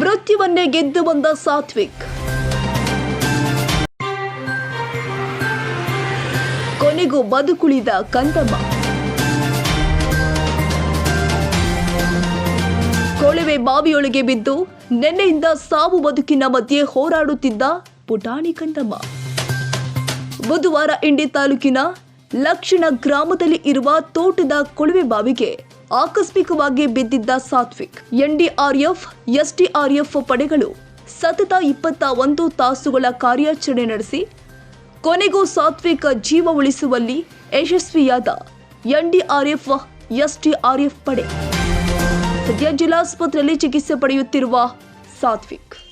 ಮೃತ್ಯುವನ್ನೇ ಗೆದ್ದು ಬಂದ ಸಾತ್ವಿಕ್. ಕೊನೆಗೂ ಬದುಕುಳಿದ ಕಂದಮ್ಮ. ಕೊಳವೆ ಬಾವಿಯೊಳಗೆ ಬಿದ್ದು ನೆನ್ನೆಯಿಂದ ಸಾವು ಬದುಕಿನ ಮಧ್ಯೆ ಹೋರಾಡುತ್ತಿದ್ದ ಪುಟಾಣಿ ಕಂದಮ್ಮ. ಬುಧವಾರ ಇಂಡಿ ತಾಲೂಕಿನ ಲಕ್ಷಣ ಗ್ರಾಮದಲ್ಲಿ ಇರುವ ತೋಟದ ಕೊಳವೆ ಬಾವಿಗೆ ಆಕಸ್ಮಿಕವಾಗಿ ಬಿದ್ದಿದ್ದ ಸಾತ್ವಿಕ್ ಎನ್ಡಿಆರ್ಎಫ್ ಎಸ್ಡಿಆರ್ಎಫ್ ಪಡೆಗಳು ಸತತ ಇಪ್ಪತ್ತ ಒಂದು ತಾಸುಗಳ ಕಾರ್ಯಾಚರಣೆ ನಡೆಸಿ, ಕೊನೆಗೂ ಸಾತ್ವಿಕ ಜೀವ ಉಳಿಸುವಲ್ಲಿ ಯಶಸ್ವಿಯಾದ ಎನ್ಡಿಆರ್ಎಫ್ ಎಸ್ಡಿಆರ್ಎಫ್ ಪಡೆ. ಸದ್ಯ ಜಿಲ್ಲಾಸ್ಪತ್ರೆಯಲ್ಲಿ ಚಿಕಿತ್ಸೆ ಪಡೆಯುತ್ತಿರುವ ಸಾತ್ವಿಕ್.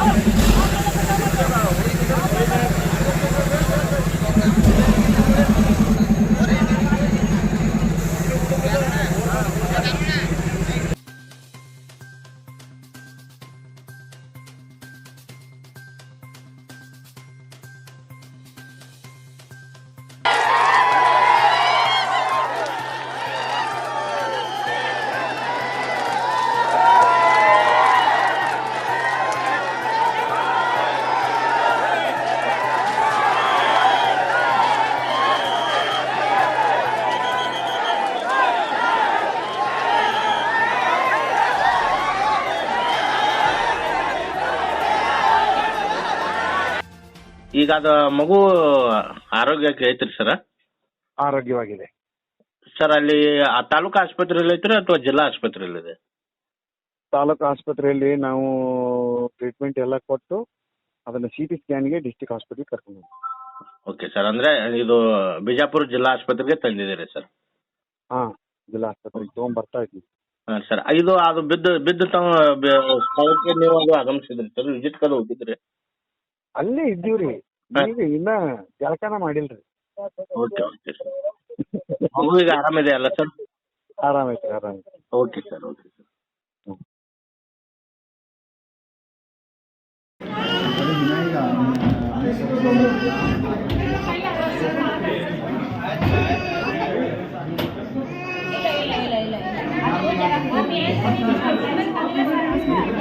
ಈಗ ಅದು ಮಗು ಆರೋಗ್ಯಕ್ಕೆ ಐತ್ರಿ ಸರ್ ಆರೋಗ್ಯವಾಗಿದೆ. ಸರ್ ಅಲ್ಲಿ ಆ ತಾಲೂಕು ಆಸ್ಪತ್ರೆಯಲ್ಲಿ ಐತ್ರಿ ಅಥವಾ ಜಿಲ್ಲಾ ಆಸ್ಪತ್ರೆಯಲ್ಲಿ ಇದೆ? ತಾಲೂಕು ಆಸ್ಪತ್ರೆಯಲ್ಲಿ ನಾವು ಟ್ರೀಟ್ಮೆಂಟ್ ಎಲ್ಲ ಕೊಟ್ಟು ಅದನ್ನ ಸಿ ಟಿ ಸ್ಕ್ಯಾನ್ಗೆ ಡಿಸ್ಟಿಕ್ ಹಾಸ್ಪಿಟಲ್ ಕರ್ಕೊಂಡು. ಓಕೆ ಸರ್ ಅಂದ್ರೆ ಇದು ಬಿಜಾಪುರ ಜಿಲ್ಲಾ ಆಸ್ಪತ್ರೆಗೆ ತಂದಿದ್ದೀರಿ ಸರ್ ಹಾ ಜಿಲ್ಲಾ ಆಸ್ಪತ್ರೆಗೆ ತಗೊಂಡ್ ಬರ್ತಾ ಇದ್ವಿ. ಹಾಂ ಸರ್ ಇದು ಅದು ಬಿದ್ದು ಬಿದ್ದು ತಾವು ಬ- ಸ್ಥಳಕ್ಕೆ ನೀವು ಅದು ಆಗಮಿಸಿದ್ರಿ ಸರ್ ವಿಸಿಟ್ ಕಲ್ ಹೋಗಿದ್ರಿ? ಅಲ್ಲೇ ಇದ್ದೀವ್ರಿ. ನೀವು ಇನ್ನ ಜಳಕನ ಮಾಡಿಲ್ರಿ ಓಕೆ ಓಕೆ ಸರ್ ಈಗ ಆರಾಮಿದೆ ಅಲ್ಲ ಸರ್ ಆರಾಮೈತಿ ಆರಾಮೈತಿ ಓಕೆ ಸರ್ ಓಕೆ ಸರ್ ಇಲ್ಲ